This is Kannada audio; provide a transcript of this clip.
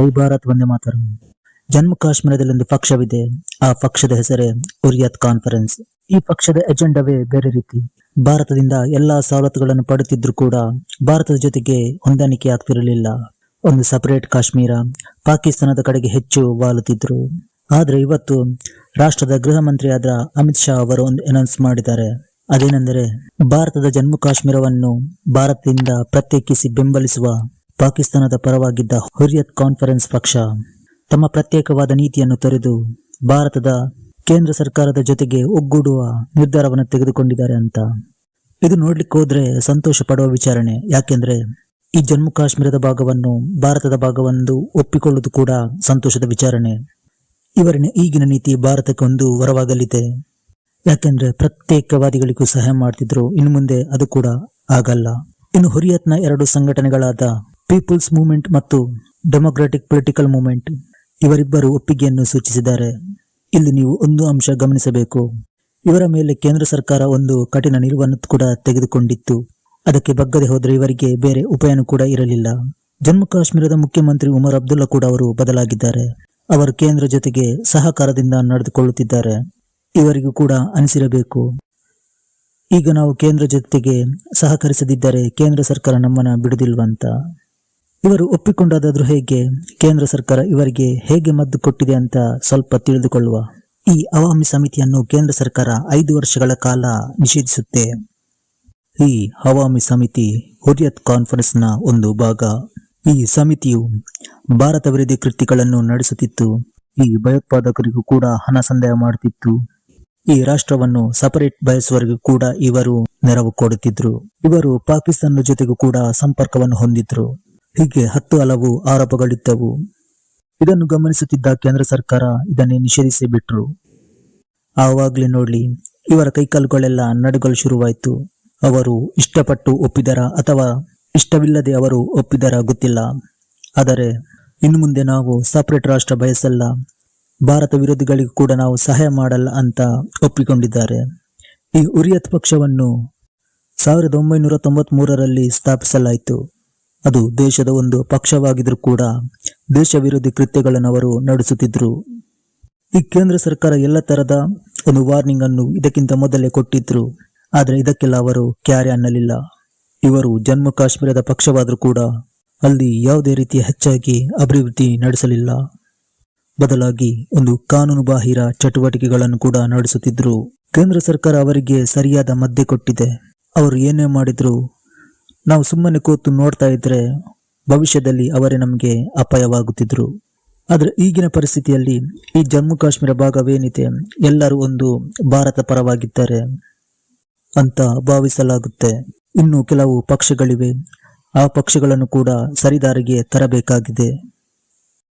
ಜೈ ಭಾರತ್, ವಂದೇ ಮಾತರಂ. ಜಮ್ಮು ಕಾಶ್ಮೀರದಲ್ಲಿ ಒಂದು ಪಕ್ಷವಿದೆ. ಆ ಪಕ್ಷದ ಹೆಸರೇ ಉರಿಯತ್ ಕಾನ್ಫರೆನ್ಸ್. ಈ ಪಕ್ಷದ ಎಜೆಂಡವೇ ಬೇರೆ ರೀತಿ. ಭಾರತದಿಂದ ಎಲ್ಲಾ ಸವಲತ್ತುಗಳನ್ನು ಪಡೆಯುತ್ತಿದ್ರು ಕೂಡ ಭಾರತದ ಜೊತೆಗೆ ಹೊಂದಾಣಿಕೆ ಆಗ್ತಿರಲಿಲ್ಲ. ಒಂದು ಸಪರೇಟ್ ಕಾಶ್ಮೀರ ಪಾಕಿಸ್ತಾನದ ಕಡೆಗೆ ಹೆಚ್ಚು ವಾಲುತ್ತಿದ್ರು ಆದ್ರೆ ಇವತ್ತು ರಾಷ್ಟ್ರದ ಗೃಹ ಮಂತ್ರಿಯಾದ ಅಮಿತ್ ಶಾ ಅವರು ಒಂದು ಅನೌನ್ಸ್ ಮಾಡಿದ್ದಾರೆ. ಅದೇನೆಂದರೆ, ಭಾರತದ ಜಮ್ಮು ಕಾಶ್ಮೀರವನ್ನು ಭಾರತದಿಂದ ಪ್ರತ್ಯೇಕಿಸಿ ಬೆಂಬಲಿಸುವ ಪಾಕಿಸ್ತಾನದ ಪರವಾಗಿದ್ದ ಹುರಿಯತ್ ಕಾನ್ಫರೆನ್ಸ್ ಪಕ್ಷ ತಮ್ಮ ಪ್ರತ್ಯೇಕವಾದ ನೀತಿಯನ್ನು ತೊರೆದು ಭಾರತದ ಕೇಂದ್ರ ಸರ್ಕಾರದ ಜೊತೆಗೆ ಒಗ್ಗೂಡುವ ನಿರ್ಧಾರವನ್ನು ತೆಗೆದುಕೊಂಡಿದ್ದಾರೆ ಅಂತ. ಇದು ನೋಡ್ಲಿಕ್ಕೆ ಹೋದ್ರೆ ಸಂತೋಷ ಪಡುವ ವಿಚಾರಣೆ. ಯಾಕೆಂದ್ರೆ ಈ ಜಮ್ಮು ಕಾಶ್ಮೀರದ ಭಾಗವನ್ನು ಭಾರತದ ಭಾಗವೆಂದು ಒಪ್ಪಿಕೊಳ್ಳುವುದು ಕೂಡ ಸಂತೋಷದ ವಿಚಾರಣೆ. ಇವರಿನ ಈಗಿನ ನೀತಿ ಭಾರತಕ್ಕೆ ಒಂದು ವರವಾಗಲಿದೆ. ಯಾಕೆಂದ್ರೆ ಪ್ರತ್ಯೇಕವಾದಿಗಳಿಗೂ ಸಹಾಯ ಮಾಡ್ತಿದ್ರು. ಇನ್ನು ಮುಂದೆ ಅದು ಕೂಡ ಆಗಲ್ಲ. ಇನ್ನು ಹುರಿಯತ್ನ ಎರಡು ಸಂಘಟನೆಗಳಾದ ಪೀಪಲ್ಸ್ ಮೂವ್ಮೆಂಟ್ ಮತ್ತು ಡೆಮೊಕ್ರಾಟಿಕ್ ಪೊಲಿಟಿಕಲ್ ಮೂವ್ಮೆಂಟ್ ಇವರಿಬ್ಬರು ಒಪ್ಪಿಗೆಯನ್ನು ಸೂಚಿಸಿದ್ದಾರೆ. ಇಲ್ಲಿ ನೀವು ಒಂದು ಅಂಶ ಗಮನಿಸಬೇಕು. ಇವರ ಮೇಲೆ ಕೇಂದ್ರ ಸರ್ಕಾರ ಒಂದು ಕಠಿಣ ನಿಲುವನ್ನು ಕೂಡ ತೆಗೆದುಕೊಂಡಿತ್ತು. ಅದಕ್ಕೆ ಬಗ್ಗದೆ ಹೋದರೆ ಇವರಿಗೆ ಬೇರೆ ಉಪಾಯನೂ ಕೂಡ ಇರಲಿಲ್ಲ. ಜಮ್ಮು ಕಾಶ್ಮೀರದ ಮುಖ್ಯಮಂತ್ರಿ ಉಮರ್ ಅಬ್ದುಲ್ಲಾ ಕೂಡ ಅವರು ಬದಲಾಗಿದ್ದಾರೆ. ಅವರು ಕೇಂದ್ರ ಜೊತೆಗೆ ಸಹಕಾರದಿಂದ ನಡೆದುಕೊಳ್ಳುತ್ತಿದ್ದಾರೆ. ಇವರಿಗೂ ಕೂಡ ಅನಿಸಿರಬೇಕು. ಈಗ ನಾವು ಕೇಂದ್ರ ಜೊತೆಗೆ ಸಹಕರಿಸದಿದ್ದರೆ ಕೇಂದ್ರ ಸರ್ಕಾರ ನಮ್ಮನ್ನ ಬಿಡುದಿಲ್ವಂತ ಇವರು ಒಪ್ಪಿಕೊಂಡಾದರೂ ಹೇಗೆ? ಕೇಂದ್ರ ಸರ್ಕಾರ ಇವರಿಗೆ ಹೇಗೆ ಮದ್ದು ಕೊಟ್ಟಿದೆ ಅಂತ ಸ್ವಲ್ಪ ತಿಳಿದುಕೊಳ್ಳುವ ಈ ಅವಾಮಿ ಸಮಿತಿಯನ್ನು ಕೇಂದ್ರ ಸರ್ಕಾರ ಐದು ವರ್ಷಗಳ ಕಾಲ ನಿಷೇಧಿಸುತ್ತೆ. ಈ ಹವಾಮಿ ಸಮಿತಿ ಹುರಿಯತ್ ಕಾನ್ಫರೆನ್ಸ್ನ ಒಂದು ಭಾಗ. ಈ ಸಮಿತಿಯು ಭಾರತ ವಿರೋಧಿ ಕೃತ್ಯಗಳನ್ನು ನಡೆಸುತ್ತಿತ್ತು. ಈ ಭಯೋತ್ಪಾದಕರಿಗೂ ಕೂಡ ಹಣ ಸಂದಾಯ ಮಾಡುತ್ತಿತ್ತು. ಈ ರಾಷ್ಟ್ರವನ್ನು ಸಪರೇಟ್ ಬಯಸುವವರಿಗೂ ಕೂಡ ಇವರು ನೆರವು ಕೊಡುತ್ತಿದ್ರು. ಇವರು ಪಾಕಿಸ್ತಾನದ ಜೊತೆಗೂ ಕೂಡ ಸಂಪರ್ಕವನ್ನು ಹೊಂದಿದ್ರು. ಹೀಗೆ ಹತ್ತು ಹಲವು ಆರೋಪಗಳಿದ್ದವು. ಇದನ್ನು ಗಮನಿಸುತ್ತಿದ್ದ ಕೇಂದ್ರ ಸರ್ಕಾರ ಇದನ್ನೇ ನಿಷೇಧಿಸಿ ಬಿಟ್ರು ಆವಾಗ್ಲೇ ನೋಡ್ಲಿ ಇವರ ಕೈಕಾಲುಗಳೆಲ್ಲ ನಡುಗಲು ಶುರುವಾಯಿತು. ಅವರು ಇಷ್ಟಪಟ್ಟು ಒಪ್ಪಿದರ ಅಥವಾ ಇಷ್ಟವಿಲ್ಲದೆ ಅವರು ಒಪ್ಪಿದರ ಗೊತ್ತಿಲ್ಲ. ಆದರೆ, ಇನ್ನು ಮುಂದೆ ನಾವು ಸಪರೇಟ್ ರಾಷ್ಟ್ರ ಬಯಸಲ್ಲ. ಭಾರತ ವಿರೋಧಿಗಳಿಗೂ ಕೂಡ ನಾವು ಸಹಾಯ ಮಾಡಲ್ಲ ಅಂತ ಒಪ್ಪಿಕೊಂಡಿದ್ದಾರೆ. ಈ ಉರಿಯತ್ ಪಕ್ಷವನ್ನು ಸಾವಿರದ ಒಂಬೈನೂರ ತೊಂಬತ್ತ್ ಮೂರರಲ್ಲಿ ಸ್ಥಾಪಿಸಲಾಯಿತು. ಅದು ದೇಶದ ಒಂದು ಪಕ್ಷವಾಗಿದ್ರೂ ಕೂಡ ದೇಶ ವಿರೋಧಿ ಕೃತ್ಯಗಳನ್ನು ಅವರು ನಡೆಸುತ್ತಿದ್ರು. ಈ ಕೇಂದ್ರ ಸರ್ಕಾರ ಎಲ್ಲ ತರದ ಒಂದು ವಾರ್ನಿಂಗ್ ಅನ್ನು ಇದಕ್ಕಿಂತ ಮೊದಲೇ ಕೊಟ್ಟಿದ್ರು. ಆದರೆ ಇದಕ್ಕೆಲ್ಲ ಅವರು ಕ್ಯಾರೆ ಅನ್ನಲಿಲ್ಲ. ಇವರು ಜಮ್ಮು ಕಾಶ್ಮೀರದ ಪಕ್ಷವಾದರೂ ಕೂಡ ಅಲ್ಲಿ ಯಾವುದೇ ರೀತಿಯ ಹೆಚ್ಚಾಗಿ ಅಭಿವೃದ್ಧಿ ನಡೆಸಲಿಲ್ಲ. ಬದಲಾಗಿ ಒಂದು ಕಾನೂನು ಬಾಹಿರ ಚಟುವಟಿಕೆಗಳನ್ನು ಕೂಡ ನಡೆಸುತ್ತಿದ್ರು. ಕೇಂದ್ರ ಸರ್ಕಾರ ಅವರಿಗೆ ಸರಿಯಾದ ಮದ್ದೆ ಕೊಟ್ಟಿದೆ. ಅವರು ಏನೇ ಮಾಡಿದ್ರು ನಾವು ಸುಮ್ಮನೆ ಕೂತು ನೋಡ್ತಾ ಇದ್ರೆ ಭವಿಷ್ಯದಲ್ಲಿ ಅವರೇ ನಮಗೆ ಅಪಾಯವಾಗುತ್ತಿದ್ರು. ಆದರೆ ಈಗಿನ ಪರಿಸ್ಥಿತಿಯಲ್ಲಿ ಈ ಜಮ್ಮು ಕಾಶ್ಮೀರ ಭಾಗವೇನಿದೆ, ಎಲ್ಲರೂ ಒಂದು ಭಾರತ ಪರವಾಗಿದ್ದಾರೆ ಅಂತ ಭಾವಿಸಲಾಗುತ್ತೆ. ಇನ್ನು ಕೆಲವು ಪಕ್ಷಗಳಿವೆ, ಆ ಪಕ್ಷಗಳನ್ನು ಕೂಡ ಸರಿದಾರಿಗೆ ತರಬೇಕಾಗಿದೆ.